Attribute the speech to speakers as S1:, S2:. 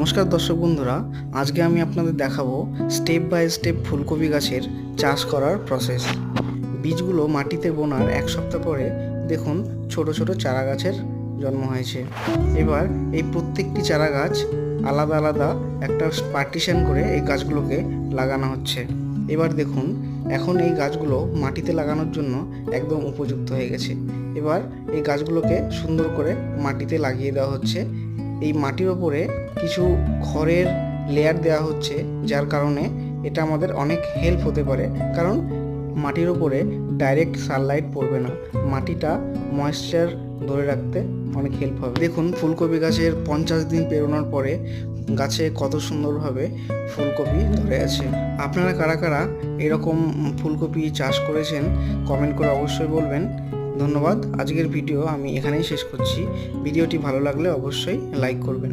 S1: নমস্কার দর্শক বন্ধুরা, আজকে আমি আপনাদের দেখাবো স্টেপ বাই স্টেপ ফুলকপি গাছের চাষ করার প্রসেস বীজগুলো মাটিতে বোনার এক সপ্তাহ পরে দেখুন ছোট ছোট চারা গাছের জন্ম হয়েছে। এবার এই প্রত্যেকটি চারা গাছ আলাদা আলাদা একটা পার্টিশন করে এই গাছগুলোকে লাগানো হচ্ছে। এবার দেখুন, এখন এই গাছগুলো মাটিতে লাগানোর জন্য একদম উপযুক্ত হয়ে গেছে। এবার এই গাছগুলোকে সুন্দর করে মাটিতে লাগিয়ে দেওয়া হচ্ছে। এই মাটির ওপরে কিছু খড়ের লেয়ার দেওয়া হচ্ছে, যার কারণে এটা আমাদের অনেক হেল্প হতে পারে। কারণ মাটির ওপরে ডাইরেক্ট সানলাইট পড়বে না। মাটিটা ময়েশ্চার ধরে রাখতে অনেক হেল্প হবে। দেখুন, ফুলকপি গাছের পঞ্চাশ দিন পেরোনোর পরে গাছে কত সুন্দরভাবে ফুলকপি ধরে আছে। আপনারা কারা কারা এরকম ফুলকপি চাষ করেছেন কমেন্ট করে অবশ্যই বলবেন। ধন্যবাদ। আজকের ভিডিও আমি এখানেই শেষ করছি। ভিডিওটি ভালো লাগলে অবশ্যই লাইক করবেন।